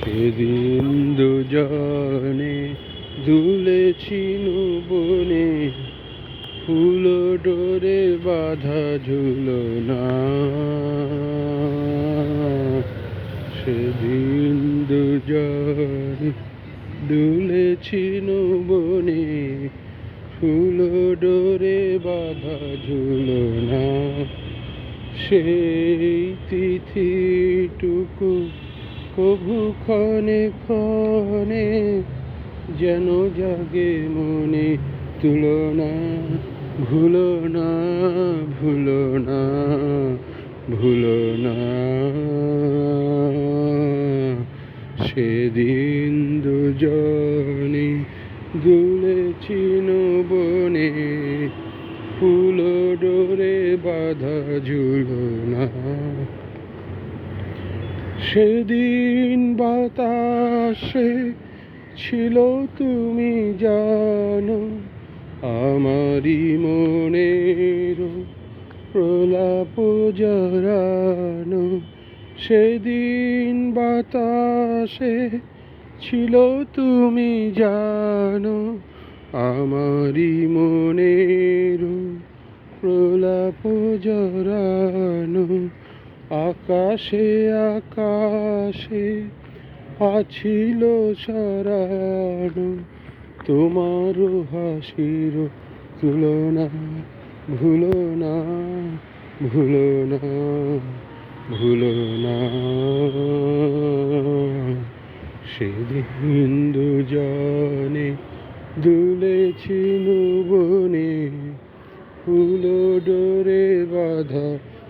সেদিন দুজনে দুলেছি বনে, ফুল ডোরে বাধা ঝুলনা সেদিন দুজনে দুলেছি বনে, ফুল ডোরে বাধা ঝুলনা সেই তিথিটুকু কভু ক্ষণে ক্ষণে যেন জাগে মনে তুলনা ভুলো না ভুলো না ভুলো না। সেদিন দুজনে দুলেছি বনে ফুল ডোরে বাধা ঝুলনা সেদিন বাতাসে ছিল তুমি জানো, আমারই মনের প্রলাপ জরানো সেদিন বাতাসে ছিল তুমি জানো, আমারই মনের প্রলাপ জরানো আকাশে আকাশে আছিল সরানো তোমার হাসির তুলনা। ভুলো না ভুলো না ভুলো না। সেদিন দুজনে দুলেছি বনে ফুল ডোরে বাধা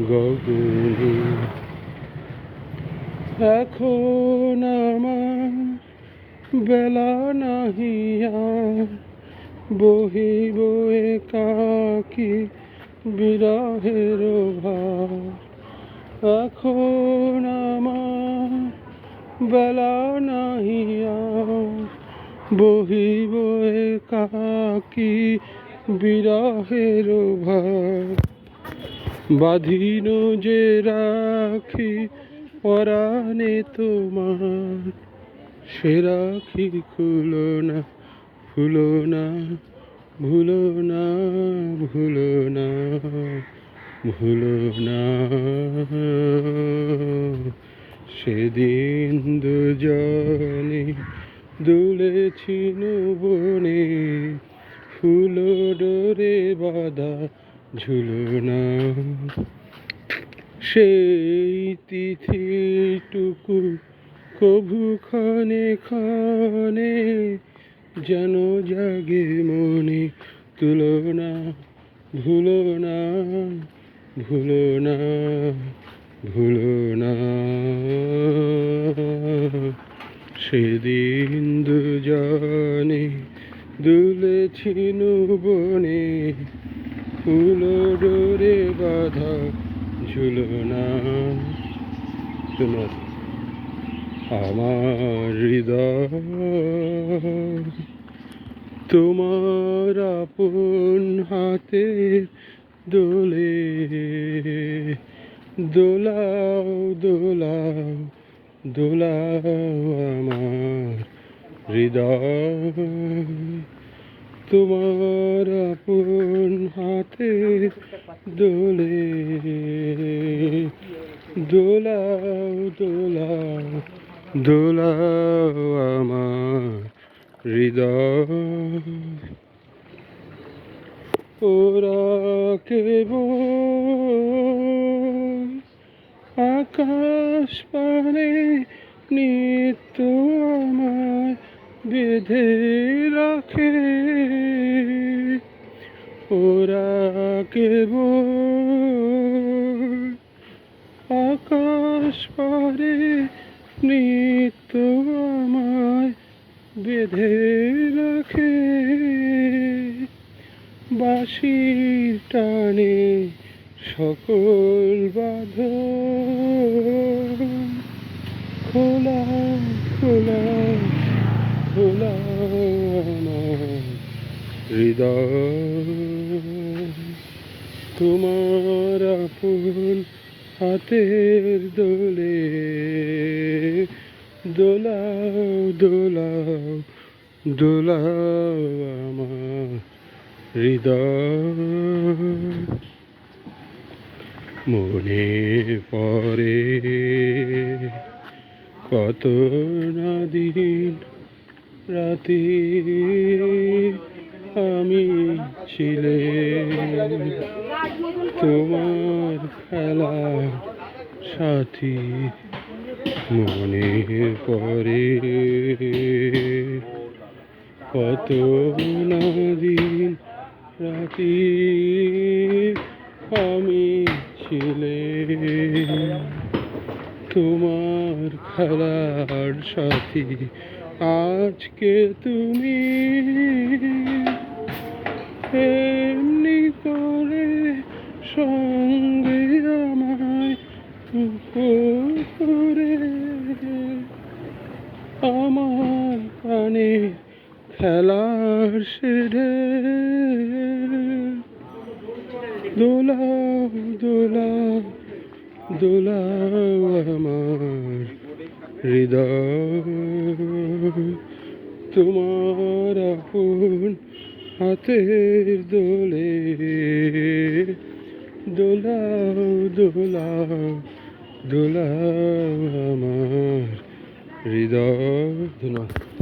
গগনে এখন আমার বেলা নাহিয়া বহিব কাকি বিরহের ভার। এখন আমার বেলা নাহিয়া বহিব কাকি বিরহের ভার। বাঁধিন যে রাখি, পরাণে তোমার। সে রাখি খুলো না, ভুলো না ভুলো না ভুলো না ভুলো না। সেদিন দুজনে দুলেছি বনে ফুল ডোরে বাঁধা ঝুলনা। সেই তিথিটুকু কভু ক্ষণে ক্ষণে যেন জাগে মনে তুলনা ভুলো না ভুলো না ভুলো না। সেদিন দুজনে দুলেছি বনে ফুল ডোরে বাঁধা ঝুলনা তোমার আমার হৃদয়, তোমার আপন হাতে দোলে, দোলাও দোলাও দোলাও আমার হৃদয়। তোমার আপন হাতে দোলে। দোলাও দোলাও দোলাও আমার হৃদয়। ওরা কেবল আকাশ পানে নিত্য আমায় বেঁধে রাখে। ওরা কেবল আকাশ পারে নিত্য আমায় বেঁধে রাখে। বাঁশির টানে সকল বাধ খোলা খোলা খোলা আমার তোমার আপন হাতের দোলে। দোলাও দোলাও দোলাও আমার হৃদয়। মনে পড়ে কত না দিন রাতে আমি ছিলে। তোমার খেলা সাথী মনে পরে কত দিন রাতি আমি ছিলে। তোমার খেলার সাথী আজকে তুমি এমনি করে সঙ্গে আমায় করে আমার কানে খেলার সেরে। দোলাও দোলাও দোলাও আমার হৃদয়। তোমার আপন হাতের দোলে দোলাও দোলাও দোলাও আমার হৃদয় ধন্যবাদ।